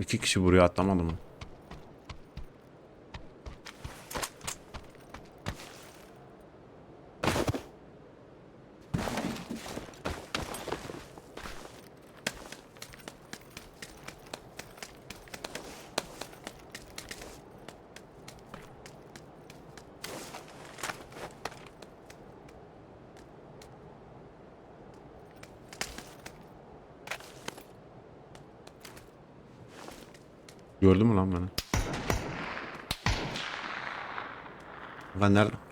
İki kişi buraya atlamadı mı? Gördün mü lan beni? Ben nerede?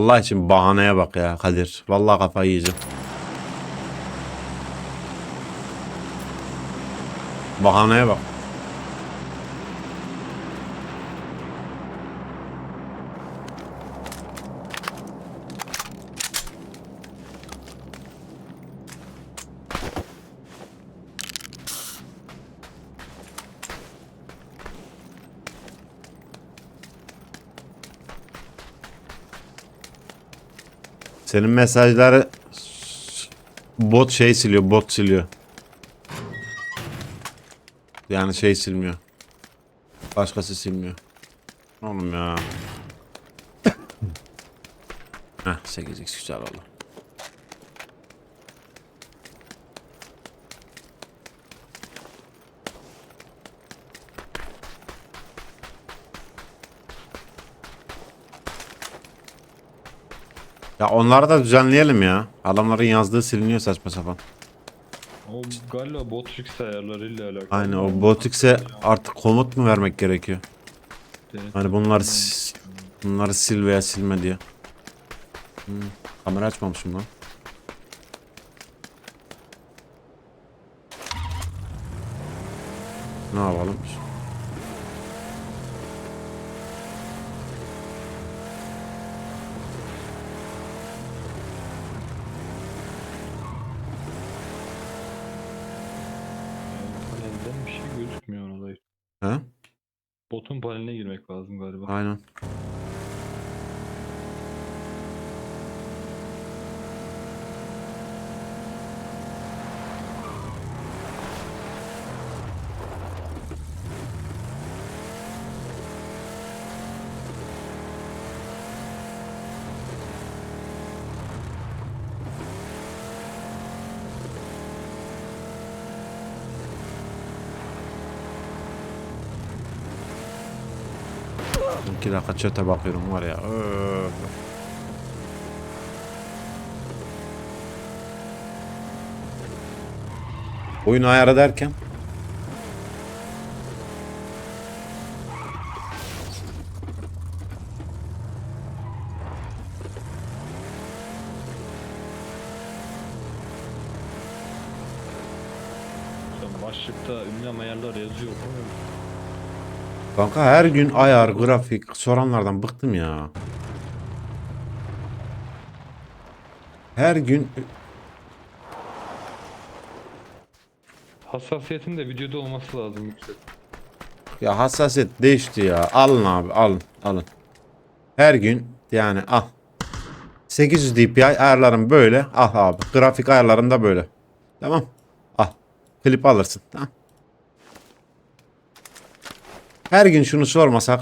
Allah için bahaneye bak ya Kadir. Vallahi kafayı yiyeceğim. Bahaneye bak. Senin mesajları bot şey siliyor, bot siliyor. Yani şey silmiyor. Başkası silmiyor. Oğlum ya. Heh 8x güzel oldu. Ya onları da düzenleyelim ya. Adamların yazdığı siliniyor saçma sapan. O galiba Botrix ayarlarıyla alakalı. Aynen o Botix'e artık komut mu vermek gerekiyor? Denetim Hani s- bunları sil veya silme diye. Hmm, kamera açmamışım lan. Ne yapalım? Panelden bir şey gözükmüyor orada. He? Botun paneline girmek lazım galiba. Aynen. İki dakika çete bakıyorum var ya. Oyun ayarı derken Sen başlıkta ünlem ayarlar yazıyor. değil mi? Kanka her gün ayar, grafik soranlardan bıktım ya. Her gün Hassasiyetin de videoda olması lazım yüksek. ya hassasiyet değişti ya. Alın abi, alın, alın. Her gün yani al. 800 dpi ayarlarım böyle. Al abi. Grafik ayarlarım da böyle. Tamam. Al. Klip alırsın. Tamam. Her gün şunu sormasak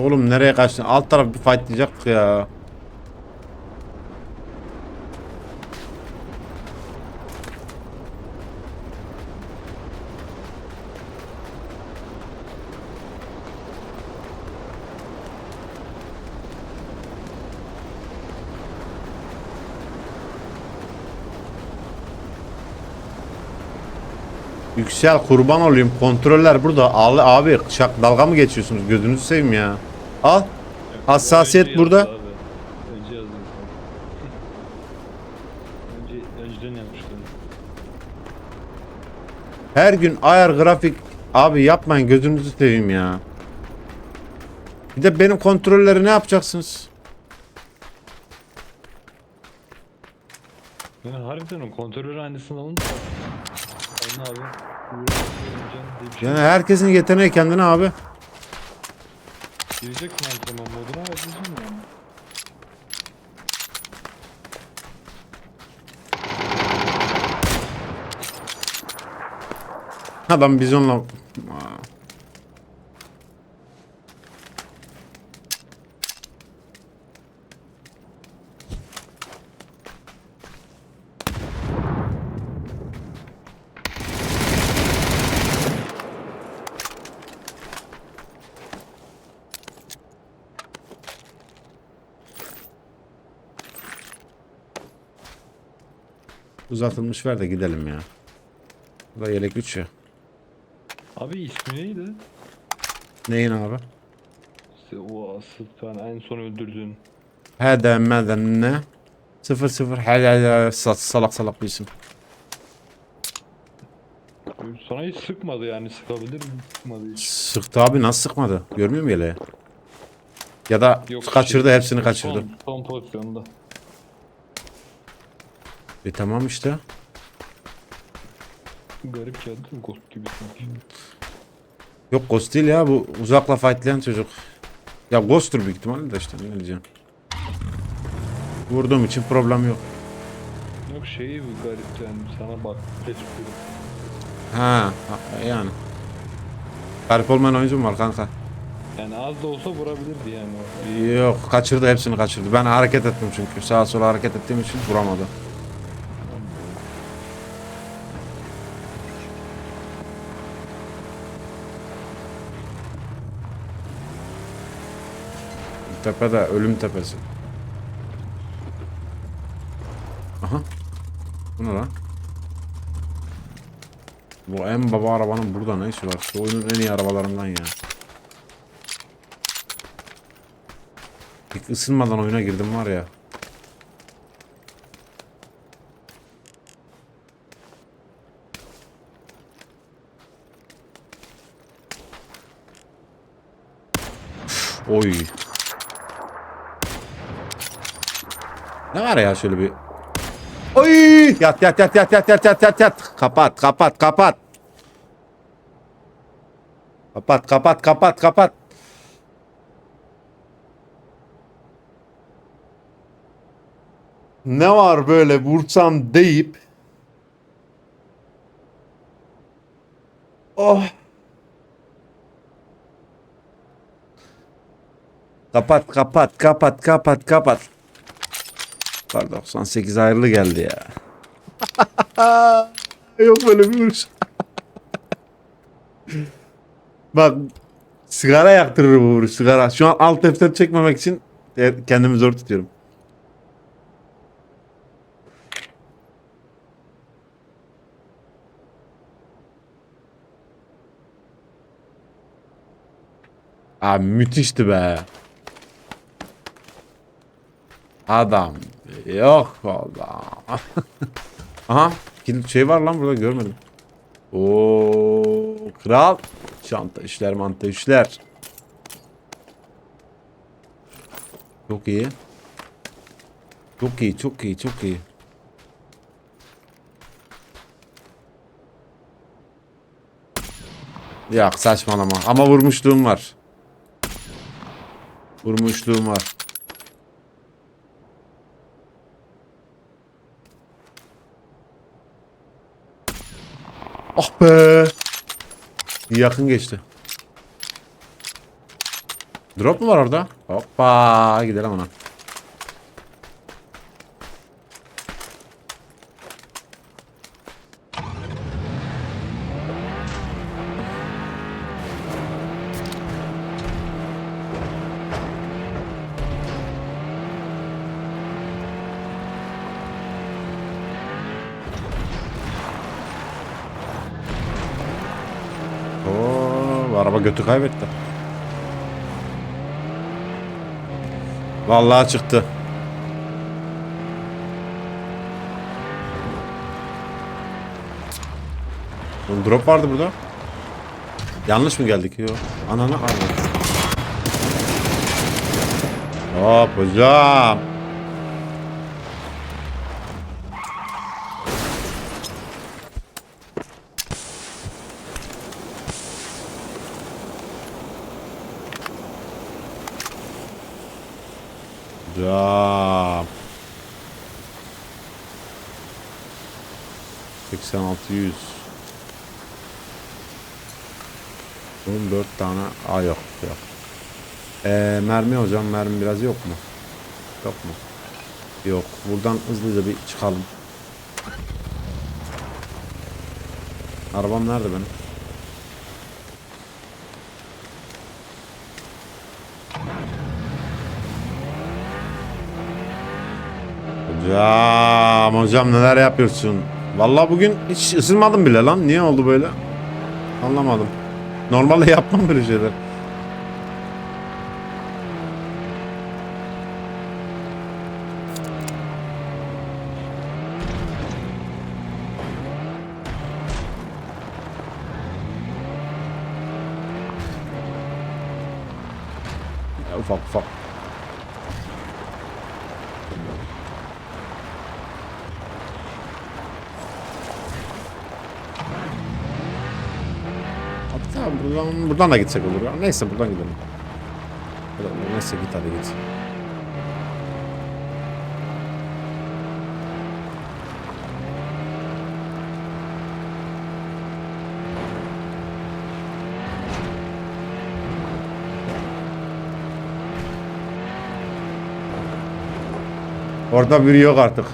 Oğlum nereye kaçtın? Alt taraf bir fightlayacaktık ya. Yüksel kurban olayım. Kontroller burada. Abi şak dalga mı geçiyorsunuz? Gözünüzü seveyim ya. Al. Hassasiyet burada. abi. Önce yazdım. Önce, önceden yapmıştım. Her gün ayar grafik abi yapmayın gözünüzü seveyim ya. Bir de benim kontrolleri ne yapacaksınız? Yani harbiden o kontrolör aynısını abi. Bir şey Yani herkesin yeteneği kendine abi. Gireceksin antrenman moduna ve diyeceğim yani. Adam bizonla Aa. Uzatılmış ver de gidelim ya. Bu da yelek 3 ya. Abi ismi neydi? Neyin abi? İşte o falan en son öldürdüğün. He demeden ne? Sıfır sıfır sa- salak salak bir isim. Sana hiç sıkmadı yani sıkabilir mi? Sıkmadı hiç. Sıktı abi nasıl sıkmadı? Görmüyor musun yeleği? Ya da Yok, kaçırdı şey, hepsini kaçırdı. Son, son pozisyonda. E tamam işte. Garip geldi mi? Ghost gibi sanki. Yok Ghost değil ya bu uzakla fightlayan çocuk. Ya Ghost'tur büyük ihtimalle de işte ne diyeceğim. Vurduğum için problem yok. Yok şeyi bu garip yani sana bak. Teşekkür Ha, ha yani. Garip olmayan oyuncu mu var kanka? Yani az da olsa vurabilirdi yani. Yok kaçırdı hepsini kaçırdı. Ben hareket ettim çünkü sağa sola hareket ettiğim için vuramadı. Tepede ölüm tepesi. Aha. Bu ne lan? Bu en baba arabanın burada ne işi var? Şu oyunun en iyi arabalarından ya. İlk ısınmadan oyuna girdim var ya. Oy. Ne var ya şöyle bir. Oy! Yat yat yat yat yat yat yat yat yat. Kapat kapat kapat. Kapat kapat kapat kapat. ne var böyle vursam deyip Oh. Kapat kapat kapat kapat kapat. Kar 98 hayırlı geldi ya. Yok böyle bir vuruş. Bak sigara yaktırır bu vuruş sigara. Şu an alt defter çekmemek için e, kendimi zor tutuyorum. Abi müthişti be. Adam yok valla. Aha şey var lan burada görmedim. Oo kral. Çanta işler manta işler. Çok iyi. Çok iyi çok iyi çok iyi. Yok saçmalama ama vurmuşluğum var. Vurmuşluğum var. Ah be. Yakın geçti. Drop mu var orada? Hoppa gidelim ona. Oo, araba götü kaybetti. Vallahi çıktı. Oğlum drop vardı burada. Yanlış mı geldik? Yok. Ananı ananı. Hop hocam. Hocam. 86 100. Bunun 4 tane A yok yok. Ee, mermi hocam mermi biraz yok mu? Yok mu? Yok. Buradan hızlıca bir çıkalım. Arabam nerede benim? Hocam, hocam neler yapıyorsun? Vallahi bugün hiç ısınmadım bile lan. Niye oldu böyle? Anlamadım. Normalde yapmam böyle şeyler. Ya ufak ufak. Tamam buradan, buradan da gitsek olur. Neyse buradan gidelim. Neyse git hadi git. Orada biri yok artık.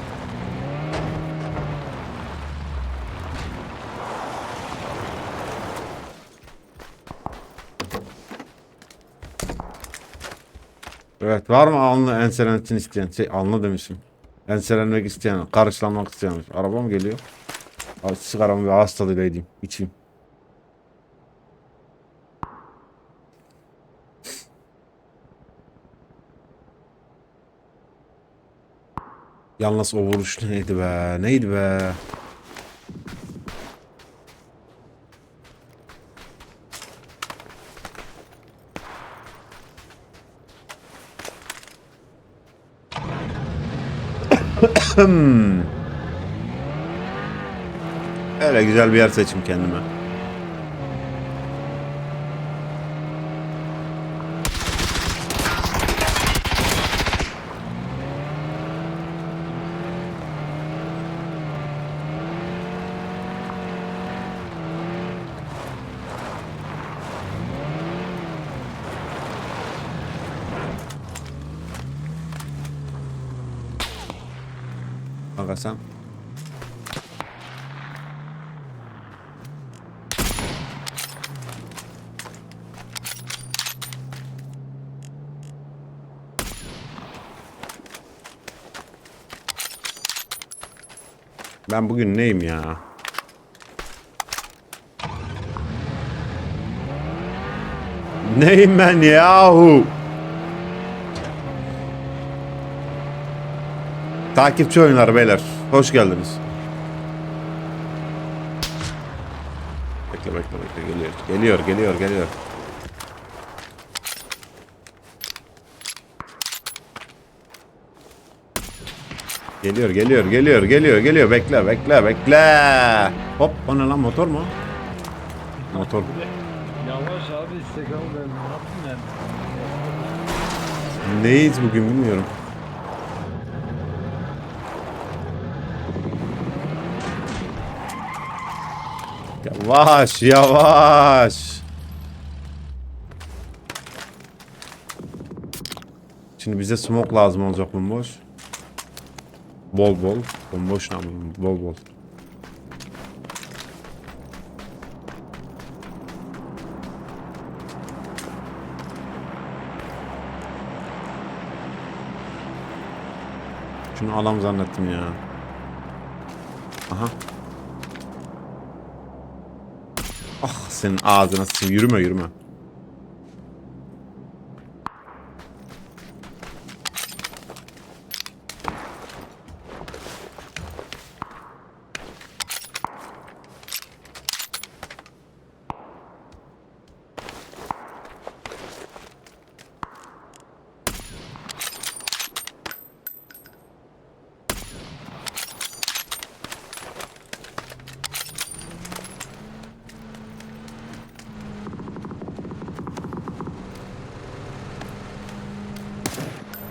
Evet var mı alnı enselenmek için isteyen? Şey alnı demişim. Enselenmek isteyen, karışlanmak isteyen. Araba mı geliyor? Abi sigaramı bir ağız tadıyla edeyim. içeyim. Yalnız o vuruş neydi be? Neydi be? Öyle güzel bir yer seçim kendime. Sen Ben bugün neyim ya? Neyim ben yahu? Takipçi oyunları beyler. Hoş geldiniz. Bekle bekle bekle geliyor. Geliyor geliyor geliyor. Geliyor geliyor geliyor geliyor geliyor bekle bekle bekle. Hop o ne lan motor mu? Motor. Yavaş abi Instagram'ı ben ne yaptım ben? Neyiz bugün bilmiyorum. Yavaş yavaş. Şimdi bize smoke lazım olacak bomboş. Bol bol. Bomboş ne? Bol bol. Şunu alam zannettim ya. Aha. Ah senin ağzına sıçayım. Yürüme yürüme.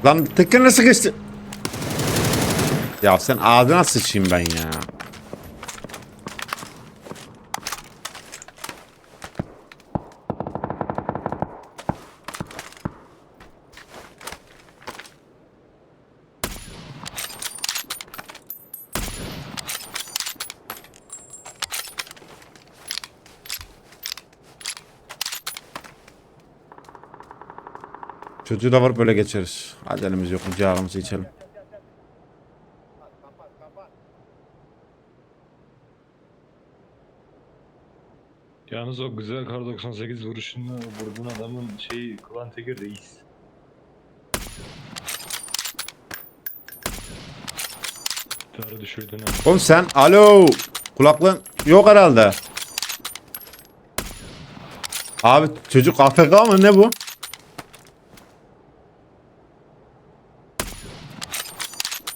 Lan tekerine sıkıştı. Ya sen ağzına sıçayım ben ya. Çocuğu da var böyle geçeriz. Acelemiz yok. Cağımızı içelim. Yalnız o güzel kar 98 vuruşunu vurduğun adamın şeyi Kıvan Teker reis. Tane düşürdün ha. Oğlum sen alo kulaklığın yok herhalde. Abi çocuk AFK mı ne bu?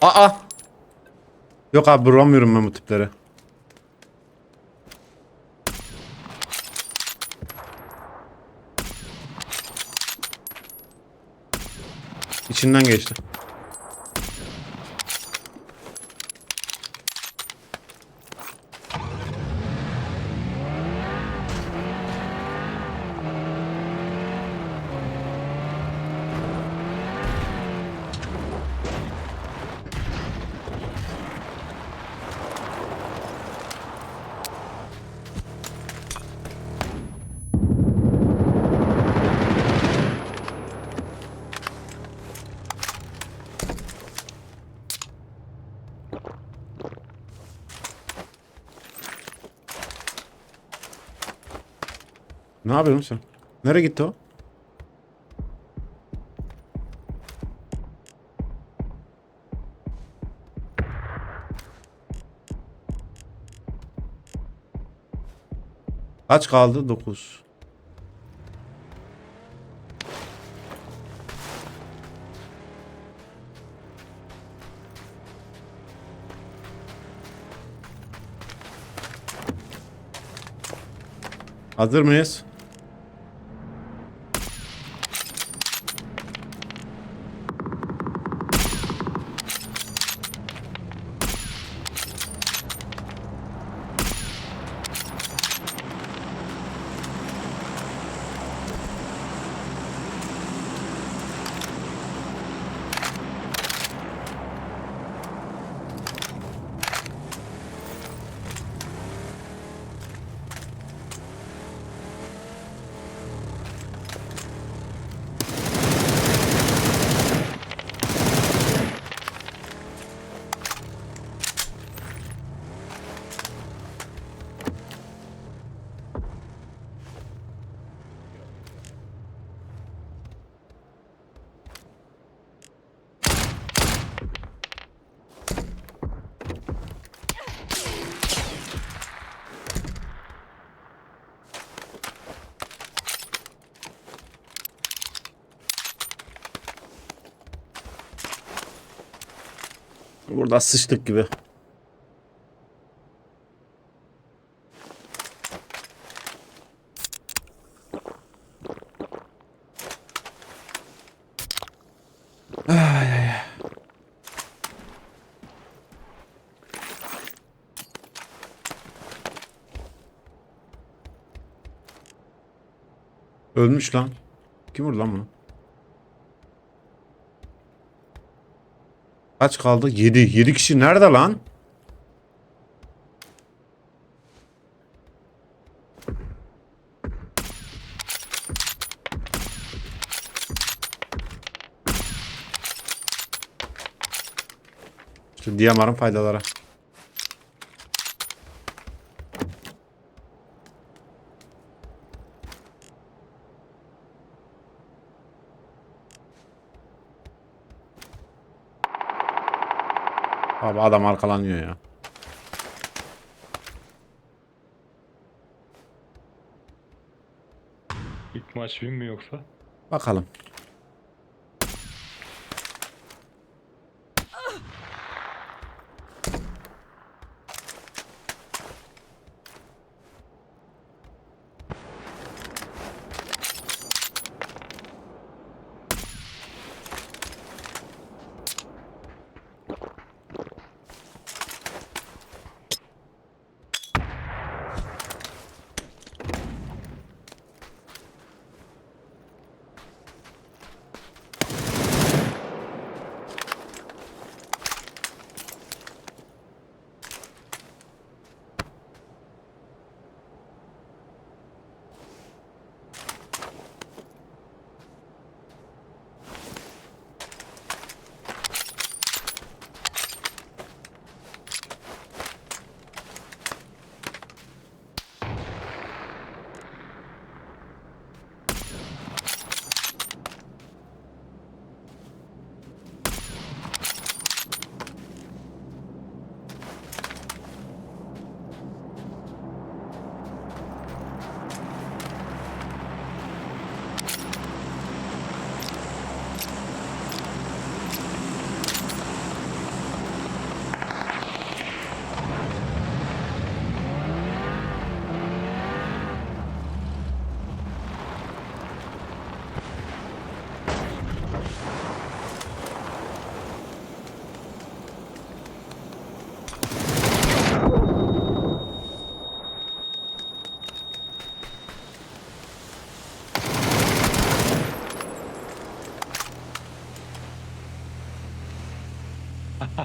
Aa. Yok abi vuramıyorum ben bu tipleri. İçinden geçti. Ne yapıyorsun sen? Nereye gitti o? Kaç kaldı? 9. Hazır mıyız? Burada sıçtık gibi. Ölmüş lan. Kim vurdu lan bunu? Kaç kaldı? 7. 7 kişi nerede lan? İşte DMR'ın faydaları. Abi adam arkalanıyor ya. İlk maç win mi yoksa? Bakalım.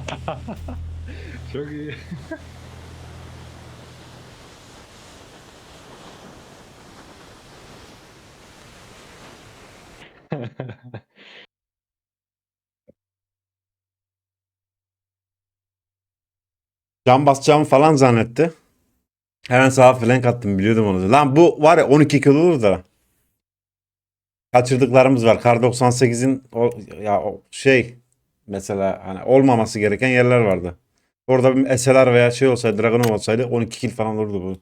Çok iyi. Can basacağımı falan zannetti. Hemen sağa flank attım biliyordum onu. Lan bu var ya 12 kilo olur da. Kaçırdıklarımız var. Kar 98'in o, ya şey mesela hani olmaması gereken yerler vardı. Orada bir SLR veya şey olsaydı Dragunov olsaydı 12 kill falan olurdu bu.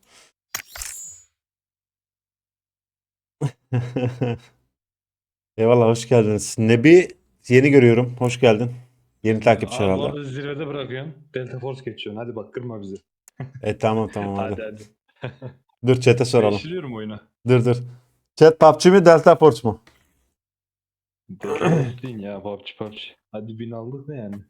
Eyvallah hoş geldiniz. Nebi yeni görüyorum. Hoş geldin. Yeni takipçi Abi herhalde. arada zirvede bırakıyorsun. Delta Force geçiyorsun. Hadi bak kırma bizi. E tamam tamam hadi. Hadi hadi. Dur chat'e soralım. Beşliyorum oyunu. Dur dur. Chat PUBG mi Delta Force mu? Delta Force değil ya PUBG PUBG. Hadi bin aldık da yani.